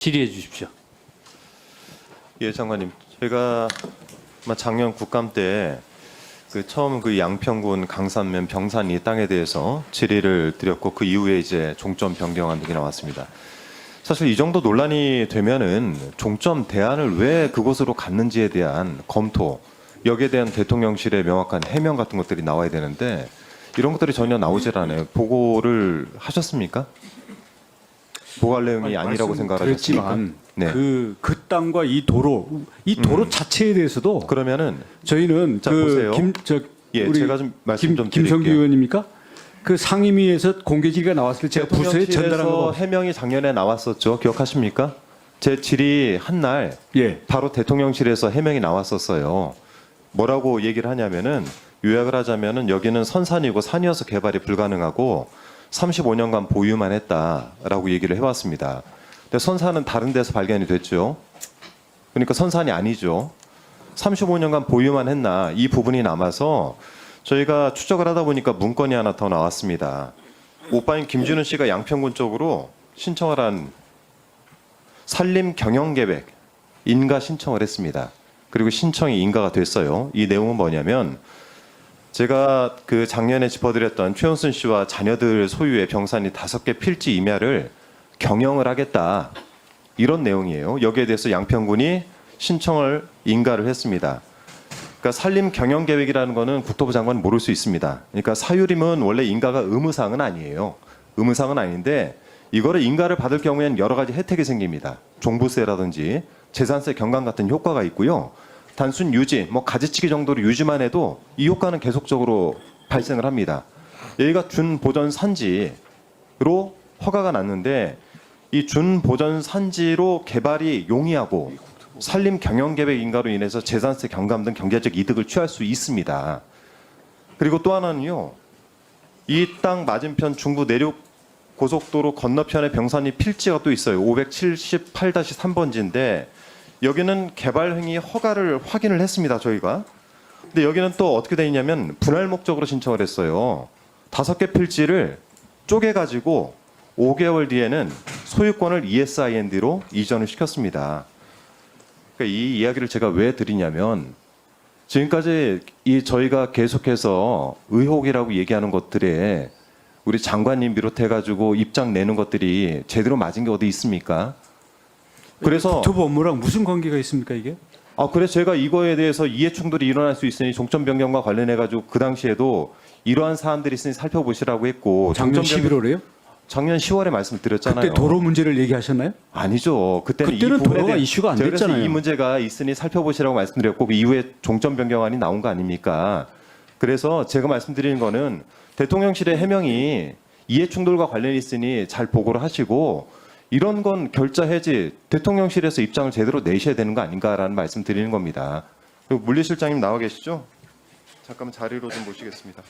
질의해 주십시오. 예, 장관님. 제가 작년 국감 때 그 처음 그 양평군 강산면 병산 이 땅에 대해서 질의를 드렸고 그 이후에 이제 종점 변경안 등이 나왔습니다. 사실 이 정도 논란이 되면은 종점 대안을 왜 그곳으로 갔는지에 대한 검토, 여기에 대한 대통령실의 명확한 해명 같은 것들이 나와야 되는데 이런 것들이 전혀 나오질 않아요. 보고를 하셨습니까? 보고할 내용이 아니 라고 생각하셨습니까? 그랬지만 네. 그, 그 땅과 이 도로 이 도로 자체에 대해서도 그러면은 저희는 자, 보세요. 그김저 예, 우리 제가 좀 말씀 김, 좀 김성규 드릴게요. 의원입니까? 그 상임위에서 공개 질의가 나왔을 때 제가 부서에 전달한 거 해명이 작년에 나왔었죠. 기억하십니까? 제 질의 한날 예. 바로 대통령실에서 해명이 나왔었어요. 뭐라고 얘기를 하냐면은 요약을 하자면은 여기는 선산이고 산이어서 개발이 불가능하고 35년간 보유만 했다라고 얘기를 해왔습니다. 근데 선산은 다른 데서 발견이 됐죠. 그러니까 선산이 아니죠. 35년간 보유만 했나 이 부분이 남아서 저희가 추적을 하다 보니까 문건이 하나 더 나왔습니다. 오빠인 김준우 씨가 양평군 쪽으로 신청을 한 산림 경영 계획 인가 신청을 했습니다. 그리고 신청이 인가가 됐어요. 이 내용은 뭐냐면 제가 그 작년에 짚어드렸던 최은순 씨와 자녀들 소유의 병산이 다섯 개 필지 임야를 경영을 하겠다 이런 내용이에요. 여기에 대해서 양평군이 신청을 인가를 했습니다. 그러니까 산림 경영 계획이라는 거는 국토부 장관은 모를 수 있습니다. 그러니까 사유림은 원래 인가가 의무사항은 아니에요. 의무사항은 아닌데 이거를 인가를 받을 경우에는 여러 가지 혜택이 생깁니다. 종부세라든지 재산세 경감 같은 효과가 있고요. 단순 유지, 뭐 가지치기 정도로 유지만 해도 이 효과는 계속적으로 발생을 합니다. 여기가 준보전 산지로 허가가 났는데 이 준보전 산지로 개발이 용이하고 산림 경영 계획 인가로 인해서 재산세 경감 등 경제적 이득을 취할 수 있습니다. 그리고 또 하나는요. 이 땅 맞은편 중부 내륙 고속도로 건너편에 병산이 필지가 또 있어요. 578-3번지인데 여기는 개발 행위 허가를 확인을 했습니다. 저희가. 근데 여기는 또 어떻게 돼 있냐면 분할 목적으로 신청을 했어요. 다섯 개 필지를 쪼개 가지고 5개월 뒤에는 소유권을 ESIND로 이전을 시켰습니다. 그러니까 이 이야기를 제가 왜 드리냐면 지금까지 이 저희가 계속해서 의혹이라고 얘기하는 것들에 우리 장관님 비롯해 가지고 입장 내는 것들이 제대로 맞은 게 어디 있습니까? 그래서 국토부 업무랑 무슨 관계가 있습니까 이게? 아 그래서 제가 이거에 대해서 이해 충돌이 일어날 수 있으니 종점 변경과 관련해 가지고 그 당시에도 이러한 사안들이 있으니 살펴보시라고 했고 작년 종점 변경- 11월에요? 작년 10월에 말씀을 드렸잖아요. 그때 도로 문제를 얘기하셨나요? 아니죠. 그때는, 그때는 이 부분에 도로가 대해- 이슈가 안 제가 그래서 됐잖아요. 이 문제가 있으니 살펴보시라고 말씀드렸고 그 이후에 종점 변경안이 나온 거 아닙니까? 그래서 제가 말씀드리는 거는 대통령실의 해명이 이해 충돌과 관련이 있으니 잘 보고를 하시고 이런 건 결자 해지 대통령실에서 입장을 제대로 내셔야 되는 거 아닌가라는 말씀 드리는 겁니다. 물리실장님 나와 계시죠? 잠깐만 자리로 좀 모시겠습니다.